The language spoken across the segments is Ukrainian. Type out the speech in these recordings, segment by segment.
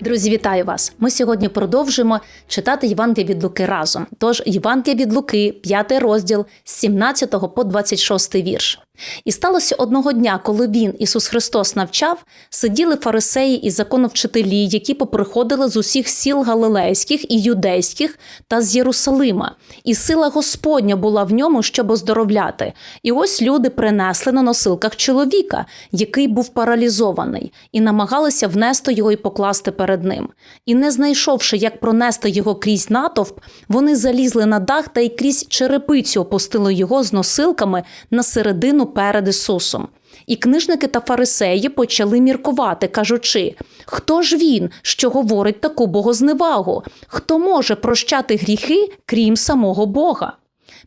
Друзі, вітаю вас! Ми сьогодні продовжуємо читати Євангелія від Луки разом. Тож Євангелія від Луки, 5 розділ з 17 по 26 вірш. І сталося одного дня, коли він, Ісус Христос, навчав, сиділи фарисеї і законовчителі, які поприходили з усіх сіл галилейських і юдейських та з Єрусалима, і сила Господня була в ньому, щоб оздоровляти. І ось люди принесли на носилках чоловіка, який був паралізований, і намагалися внести його і покласти перед ним. І не знайшовши, як пронести його крізь натовп, вони залізли на дах та й крізь черепицю опустили його з носилками на середину перед Ісусом. І книжники та фарисеї почали міркувати, кажучи: хто ж він, що говорить таку богозневагу? Хто може прощати гріхи, крім самого Бога?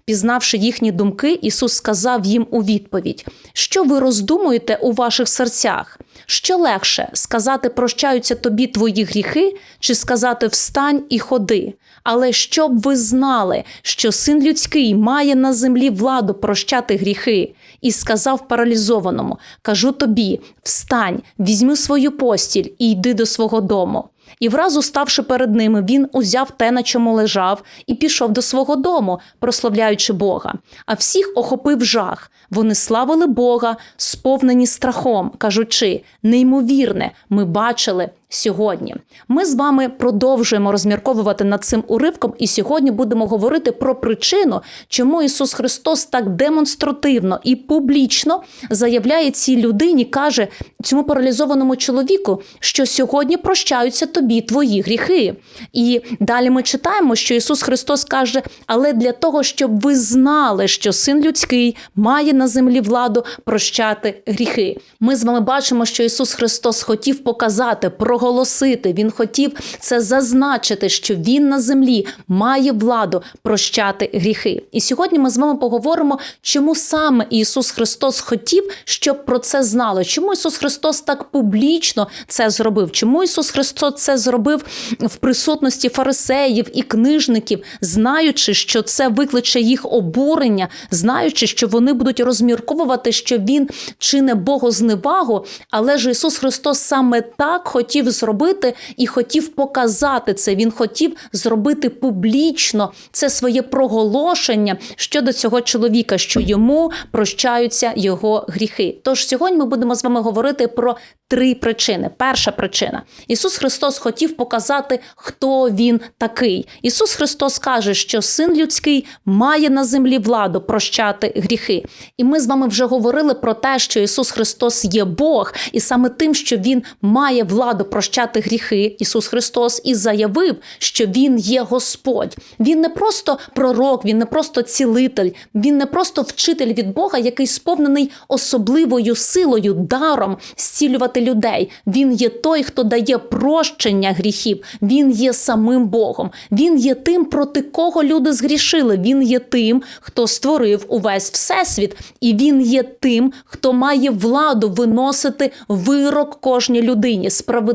Пізнавши їхні думки, Ісус сказав їм у відповідь: Що ви роздумуєте у ваших серцях? Що легше сказати прощаються тобі твої гріхи, чи сказати встань і ходи? Але щоб ви знали, що син людський має на землі владу прощати гріхи, і сказав паралізованому: Кажу тобі, встань, візьми свою постіль і йди до свого дому. І вразу, ставши перед ними, він узяв те, на чому лежав, і пішов до свого дому, прославляючи Бога. А всіх охопив жах. Вони славили Бога, сповнені страхом, кажучи: неймовірне, ми бачили сьогодні. Ми з вами продовжуємо розмірковувати над цим уривком, і сьогодні будемо говорити про причину, чому Ісус Христос так демонстративно і публічно заявляє цій людині, каже цьому паралізованому чоловіку, що сьогодні прощаються тобі твої гріхи. І далі ми читаємо, що Ісус Христос каже: але для того, щоб ви знали, що син людський має на землі владу прощати гріхи. Ми з вами бачимо, що Ісус Христос хотів показати, проголосити. Він хотів це зазначити, що Він на землі має владу прощати гріхи. І сьогодні ми з вами поговоримо, чому саме Ісус Христос хотів, щоб про це знали. Чому Ісус Христос так публічно це зробив? Чому Ісус Христос це зробив в присутності фарисеїв і книжників, знаючи, що це викличе їх обурення, знаючи, що вони будуть розмірковувати, що Він чине богозневагу, але ж Ісус Христос саме так хотів зробити і хотів показати це. Він хотів зробити публічно це своє проголошення щодо цього чоловіка, що йому прощаються його гріхи. Тож сьогодні ми будемо з вами говорити про три причини. Перша причина: Ісус Христос хотів показати, хто він такий. Ісус Христос каже, що син людський має на землі владу прощати гріхи. І ми з вами вже говорили про те, що Ісус Христос є Бог, і саме тим, що Він має владу прощати гріхи, Ісус Христос і заявив, що Він є Господь. Він не просто пророк, він не просто цілитель, він не просто вчитель від Бога, який сповнений особливою силою, даром зцілювати людей. Він є той, хто дає прощення гріхів. Він є самим Богом. Він є тим, проти кого люди згрішили. Він є тим, хто створив увесь всесвіт, і він є тим, хто має владу виносити вирок кожній людині,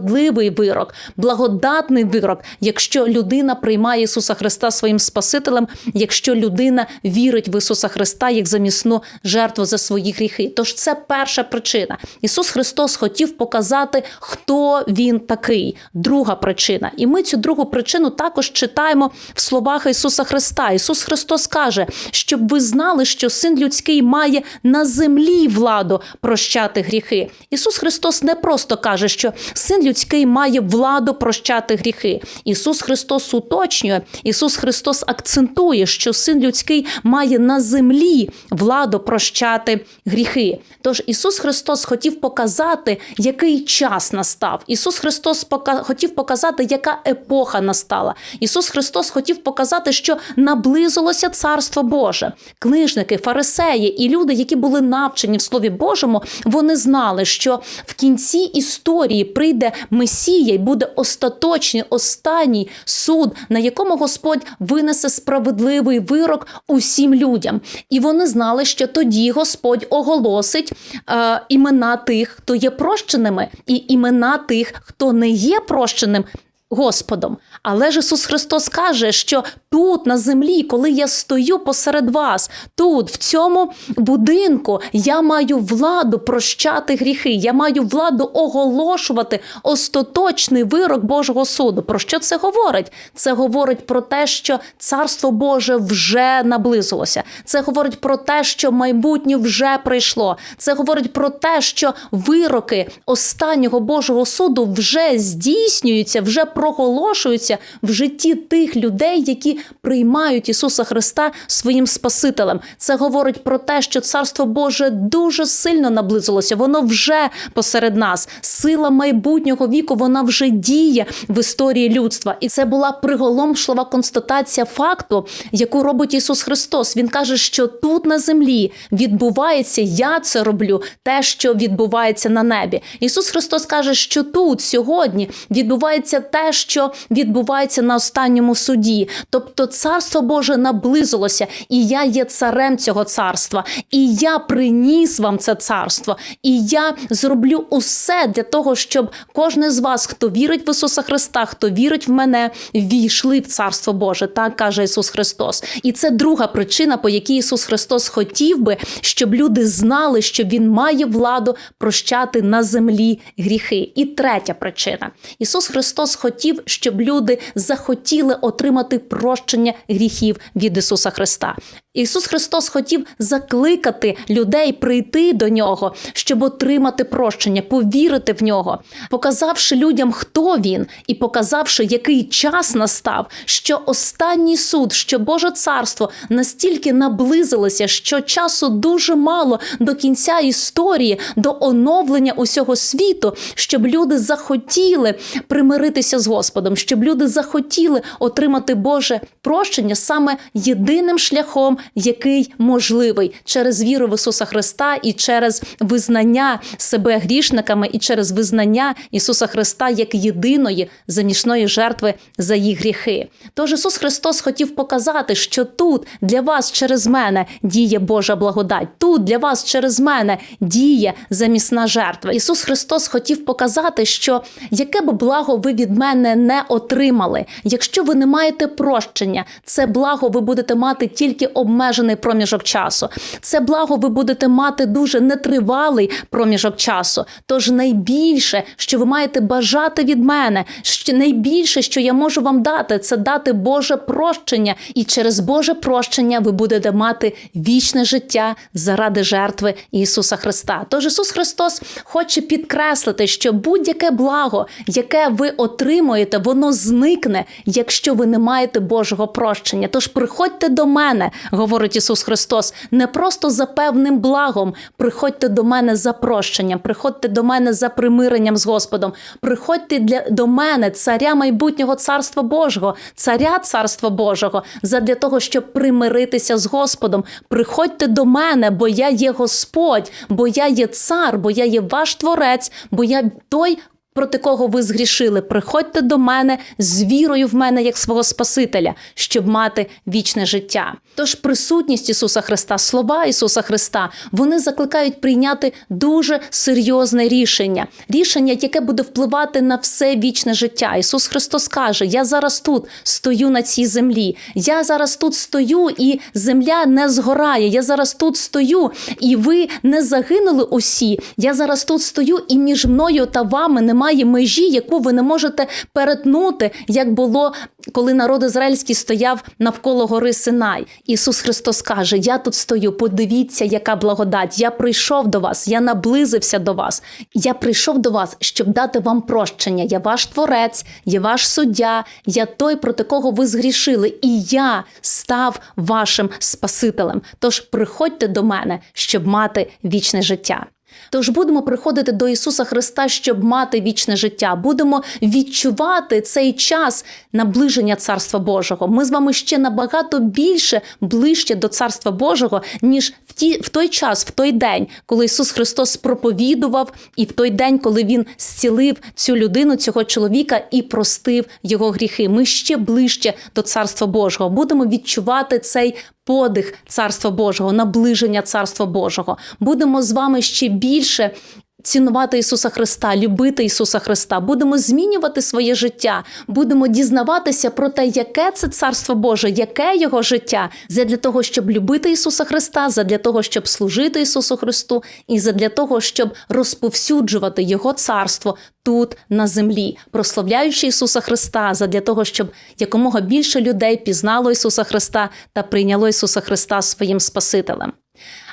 справедливий вирок, благодатний вирок, якщо людина приймає Ісуса Христа своїм Спасителем, якщо людина вірить в Ісуса Христа як замісну жертву за свої гріхи. Тож це перша причина. Ісус Христос хотів показати, хто він такий. Друга причина. І ми цю другу причину також читаємо в словах Ісуса Христа. Ісус Христос каже, щоб ви знали, що син людський має на землі владу прощати гріхи. Ісус Христос не просто каже, що син людський має владу прощати гріхи. Ісус Христос уточнює, Ісус Христос акцентує, що син людський має на землі владу прощати гріхи. Тож Ісус Христос хотів показати, який час настав. Ісус Христос пока... хотів показати, яка епоха настала. Ісус Христос хотів показати, що наблизилося Царство Боже. Книжники, фарисеї і люди, які були навчені в Слові Божому, вони знали, що в кінці історії прийде Месія й буде остаточний останній суд, на якому Господь винесе справедливий вирок усім людям. І вони знали, що тоді Господь оголосить е, імена тих, хто є прощеними, і імена тих, хто не є прощеним. Господом. Але ж Ісус Христос каже, що тут на землі, коли я стою посеред вас, тут, в цьому будинку, я маю владу прощати гріхи, я маю владу оголошувати остаточний вирок Божого суду. Про що це говорить? Це говорить про те, що Царство Боже вже наблизилося. Це говорить про те, що майбутнє вже прийшло. Це говорить про те, що вироки останнього Божого суду вже здійснюються, вже проголошуються в житті тих людей, які приймають Ісуса Христа своїм Спасителем. Це говорить про те, що Царство Боже дуже сильно наблизилося. Воно вже посеред нас. Сила майбутнього віку вона вже діє в історії людства. І це була приголомшлива констатація факту, яку робить Ісус Христос. Він каже, що тут на землі відбувається, я це роблю, те, що відбувається на небі. Ісус Христос каже, що тут сьогодні відбувається те, що відбувається на останньому суді. Тобто, царство Боже наблизилося, і я є царем цього царства, і я приніс вам це царство, і я зроблю усе для того, щоб кожен з вас, хто вірить в Ісуса Христа, хто вірить в мене, війшли в царство Боже. Так каже Ісус Христос. І це друга причина, по якій Ісус Христос хотів би, щоб люди знали, що Він має владу прощати на землі гріхи. І третя причина: Ісус Христос хотів, щоб люди захотіли отримати прощення гріхів від Ісуса Христа. Ісус Христос хотів закликати людей прийти до нього, щоб отримати прощення, повірити в нього, показавши людям, хто він, і показавши, який час настав, що останній суд, що Боже царство настільки наблизилося, що часу дуже мало до кінця історії, до оновлення усього світу, щоб люди захотіли примиритися з Господом, щоб люди захотіли отримати Боже прощення саме єдиним шляхом, який можливий через віру в Ісуса Христа і через визнання себе грішниками, і через визнання Ісуса Христа як єдиної замішної жертви за їх гріхи. Тож Ісус Христос хотів показати, що тут для вас через мене діє Божа благодать, тут для вас через мене діє замісна жертва. Ісус Христос хотів показати, що яке б благо ви від мене не отримали, якщо ви не маєте прощення, це благо ви будете мати тільки обмежений проміжок часу. Це благо ви будете мати дуже нетривалий проміжок часу. Тож найбільше, що ви маєте бажати від мене, що найбільше, що я можу вам дати, це дати Боже прощення, і через Боже прощення ви будете мати вічне життя заради жертви Ісуса Христа. Тож Ісус Христос хоче підкреслити, що будь-яке благо, яке ви отримуєте, воно зникне, якщо ви не маєте Божого прощення. Тож приходьте до мене, говорить Ісус Христос, не просто за певним благом. Приходьте до мене за прощенням, приходьте до мене за примиренням з Господом. Приходьте для до мене, царя майбутнього царства Божого, царя царства Божого, задля того, щоб примиритися з Господом. Приходьте до мене, бо я є Господь, бо я є цар, бо я є ваш творець, бо я той. Проти кого ви згрішили, приходьте до мене з вірою в мене як свого Спасителя, щоб мати вічне життя. Тож присутність Ісуса Христа, слова Ісуса Христа, вони закликають прийняти дуже серйозне рішення, рішення, яке буде впливати на все вічне життя. Ісус Христос каже: Я зараз тут стою на цій землі. Я зараз тут стою, і земля не згорає. Я зараз тут стою, і ви не загинули усі. Я зараз тут стою, і між мною та вами немає межі, яку ви не можете перетнути, як було, коли народ ізраїльський стояв навколо гори Синай. Ісус Христос каже: Я тут стою, подивіться, яка благодать. Я прийшов до вас, я наблизився до вас. Я прийшов до вас, щоб дати вам прощення. Я ваш творець, я ваш суддя, я той, проти кого ви згрішили, і я став вашим Спасителем. Тож приходьте до мене, щоб мати вічне життя. Тож будемо приходити до Ісуса Христа, щоб мати вічне життя. Будемо відчувати цей час наближення Царства Божого. Ми з вами ще набагато більше ближче до Царства Божого, ніж в ті в той час, в той день, коли Ісус Христос проповідував, і в той день, коли Він зцілив цю людину, цього чоловіка і простив його гріхи. Ми ще ближче до Царства Божого. Будемо відчувати цей подих Царства Божого, наближення Царства Божого. Будемо з вами ще більше цінувати Ісуса Христа, любити Ісуса Христа, будемо змінювати своє життя, будемо дізнаватися про те, яке це царство Боже, яке його життя, задля того, щоб любити Ісуса Христа, задля того, щоб служити Ісусу Христу, і задля того, щоб розповсюджувати Його царство тут на землі, прославляючи Ісуса Христа, задля того, щоб якомога більше людей пізнало Ісуса Христа та прийняло Ісуса Христа своїм Спасителем.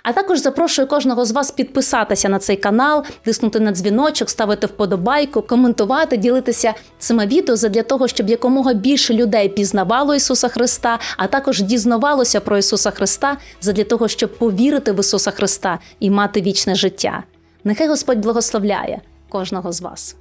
А також запрошую кожного з вас підписатися на цей канал, тиснути на дзвіночок, ставити вподобайку, коментувати, ділитися цими відео для того, щоб якомога більше людей пізнавало Ісуса Христа, а також дізнавалося про Ісуса Христа, задля того, щоб повірити в Ісуса Христа і мати вічне життя. Нехай Господь благословляє кожного з вас.